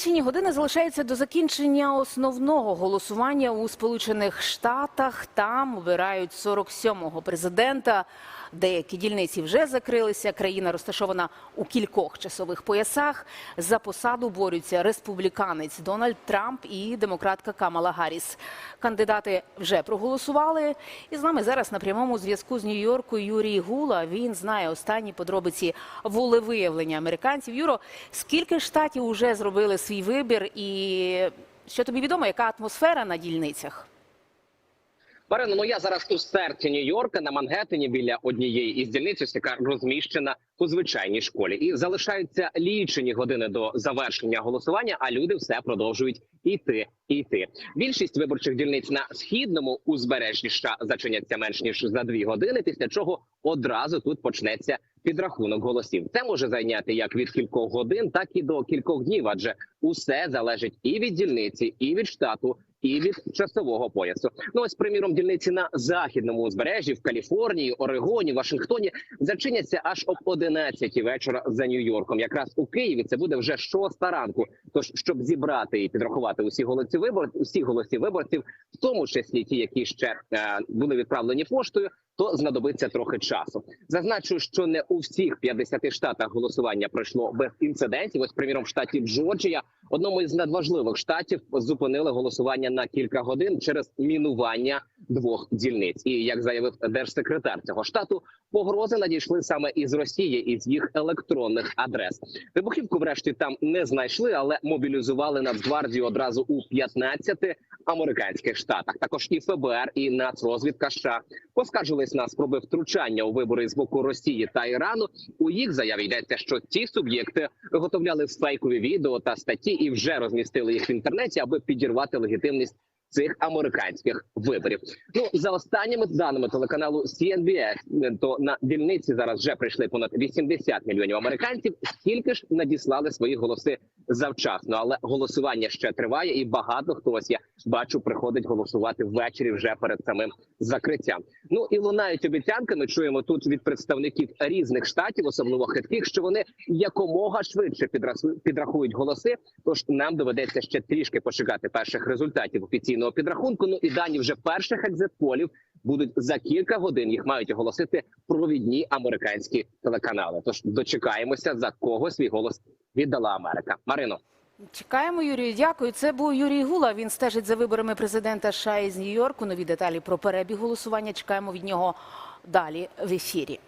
Лічені години залишаються до закінчення основного голосування у Сполучених Штатах. Там обирають 47-го президента. Деякі дільниці вже закрилися. Країна розташована у кількох часових поясах. За посаду борються республіканець Дональд Трамп і демократка Камала Гарріс. Кандидати вже проголосували. І з нами зараз на прямому зв'язку з Нью-Йорку Юрій Гула. Він знає останні подробиці волевиявлення американців. Юро, скільки штатів вже зробили свій вибір, і що тобі відомо, яка атмосфера на дільницях? Марина, ну я зараз у серці Нью-Йорка на Мангеттені біля однієї із дільниць, яка розміщена у звичайній школі, і залишаються лічені години до завершення голосування. А люди все продовжують іти і йти. Більшість виборчих дільниць на східному узбережжі США зачиняться менш ніж за дві години. Після чого одразу тут почнеться підрахунок голосів. Це може зайняти як від кількох годин, так і до кількох днів, адже усе залежить і від дільниці, і від штату. І від часового поясу, ну ось приміром, дільниці на західному узбережжі в Каліфорнії, Орегоні, Вашингтоні зачиняться аж об 11 вечора за Нью-Йорком. Якраз у Києві це буде вже 6 ранку. Тож, щоб зібрати і підрахувати усі голоси вибор, усі голоси виборців, в тому числі ті, які ще е, були відправлені поштою, то знадобиться трохи часу. Зазначу, що не у всіх 50 штатах голосування пройшло без інцидентів. Ось, приміром, в штаті Джорджія, одному із надважливих штатів, зупинили голосування на кілька годин через мінування двох дільниць. І як заявив держсекретар цього штату, погрози надійшли саме із Росії із їх електронних адрес. Вибухівку, врешті, там не знайшли, але мобілізували Нацгвардію одразу у 15 американських штатах. Також і ФБР, і Нацрозвідка США поскаржились на спроби втручання у вибори з боку Росії та Ірану. У їх заяві йдеться, що ці суб'єкти виготовляли фейкові відео та статті і вже розмістили їх в інтернеті, аби підірвати легітимність. Цих американських виборів. Ну за останніми даними телеканалу CNBS, то на дільниці зараз вже прийшли понад 80 мільйонів американців. Стільки ж надіслали свої голоси завчасно, але голосування ще триває, і багато хто ось я бачу приходить голосувати ввечері вже перед самим закриттям. Ну і лунають обіцянки. Ми чуємо тут від представників різних штатів, особливо хитких, що вони якомога швидше підрахують голоси. Тож нам доведеться ще трішки почекати перших результатів офіційного підрахунку. Ну і дані вже перших екзитполів будуть за кілька годин. Їх мають оголосити провідні американські телеканали. Тож дочекаємося за кого свій голос віддала Америка. Марино. Чекаємо, Юрію. Дякую. Це був Юрій Гула. Він стежить за виборами президента США із Нью-Йорку. Нові деталі про перебіг голосування. Чекаємо від нього далі в ефірі.